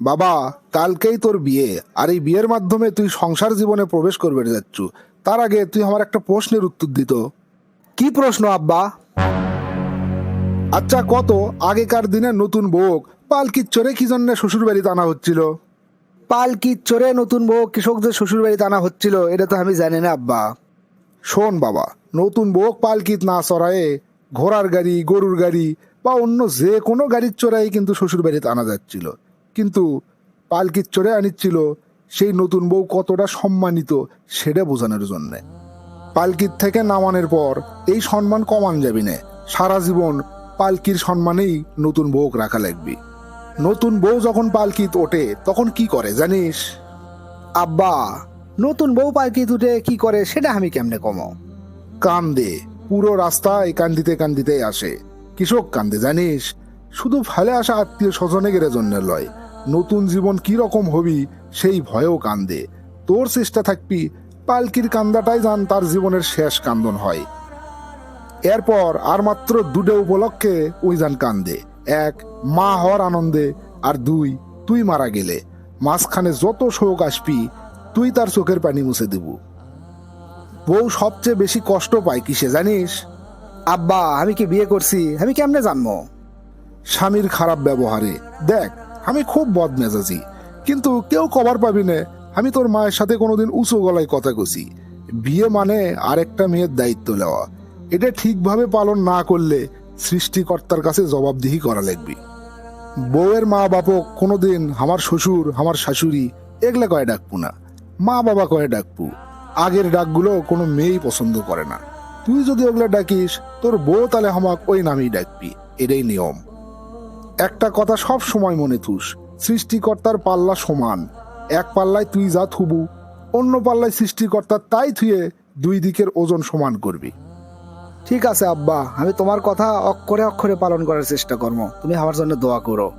বাবা কালকেই তোর বিয়ে। আর এই বিয়ের মাধ্যমে তুই সংসার জীবনে প্রবেশ করবে যাচ্ছু। তার আগে তুই আমার একটা প্রশ্নের উত্তর দিত। কি প্রশ্ন আব্বা? আচ্ছা কত? আগেকার দিনে নতুন বউ পালকির চোরে কি জন্য শ্বশুর বাড়িতে আনা হচ্ছিল? পালকি চড়ে নতুন বউ কৃষকদের শ্বশুর বাড়িতে আনা হচ্ছিল এটা তো আমি জানি না আব্বা। শোন বাবা নতুন বউ পালকিত না চড়ায়ে ঘোড়ার গাড়ি গরুর গাড়ি বা অন্য যে কোনো গাড়ির চড়াই কিন্তু শ্বশুর বাড়িতে আনা যাচ্ছিল। কিন্তু পালকির চড়ে আনিচ্ছিল, সেই নতুন বউ কতটা সম্মানিত সেটা বোঝানোর জন্যে। পালকির থেকে নামানোর পর এই সম্মান কমান যাবি না। সারা জীবন পালকির সম্মানেই নতুন বউক রাখা লাগবে। নতুন বউ যখন পালকিত ওঠে, তখন কি করে জানিস? আব্বা, নতুন বউ পালকি উঠে কি করে সেটা আমি কেমনে কমো? কান্দে, পুরো রাস্তায় কান্দিতে কান্দিতে আসে। কৃষক কান্দে, জানিস? শুধু ফেলে আসা আত্মীয় স্বজনে গেলে জন্য লয়। নতুন জীবন রকম হবি, সেই ভয়েও কান্দে। তোর চেষ্টা থাকবি, পালকির কান্দাটাই যান তার জীবনের শেষ কান্দন হয়। এরপর আর মাত্র দুটো উপলক্ষে ওই যান কান্দে। এক, মা হওয়ার আনন্দে, আর দুই, তুই মারা গেলে। মাঝখানে যত শোক আসবি, তুই তার চোখের পানি মুছে দিবু। বউ সবচেয়ে বেশি কষ্ট পায় কিসে জানিস? আব্বা, আমি কি বিয়ে করছি? আমি কেমনে জানব? স্বামীর খারাপ ব্যবহারে। দেখ আমি খুব বদমেজাজি, কিন্তু কেউ কবার পাবি না। আমি তোর মায়ের সাথে কোনোদিন উঁচু গলায় কথা কছি বিয়ে মানে আরেকটা মেয়ের দায়িত্ব নেওয়া। এটা ঠিকভাবে পালন না করলে সৃষ্টিকর্তার কাছে জবাবদিহি করা লাগবে। বউয়ের মা বাপক কোনোদিন আমার শ্বশুর, আমার শাশুড়ি এগুলা কয়ে ডাকবো না। মা বাবা কয়ে ডাকবো। আগের ডাকগুলো কোনো মেয়েই পছন্দ করে না। তুই যদি ওগুলা ডাকিস, তোর বউ তাহলে আমাক ওই নামেই ডাকবি। এটাই নিয়ম। একটা কথা সব সময় মনে তুস, সৃষ্টিকর্তার পাল্লা সমান। এক পাল্লায় তুই যা থুবু, অন্য পাল্লায় সৃষ্টিকর্তার তাই থুয়ে দুই দিকের ওজন সমান করবি। ঠিক আছে আব্বা, আমি তোমার কথা অক্ষরে অক্ষরে পালন করার চেষ্টা করব। তুমি আমার জন্য দোয়া করো।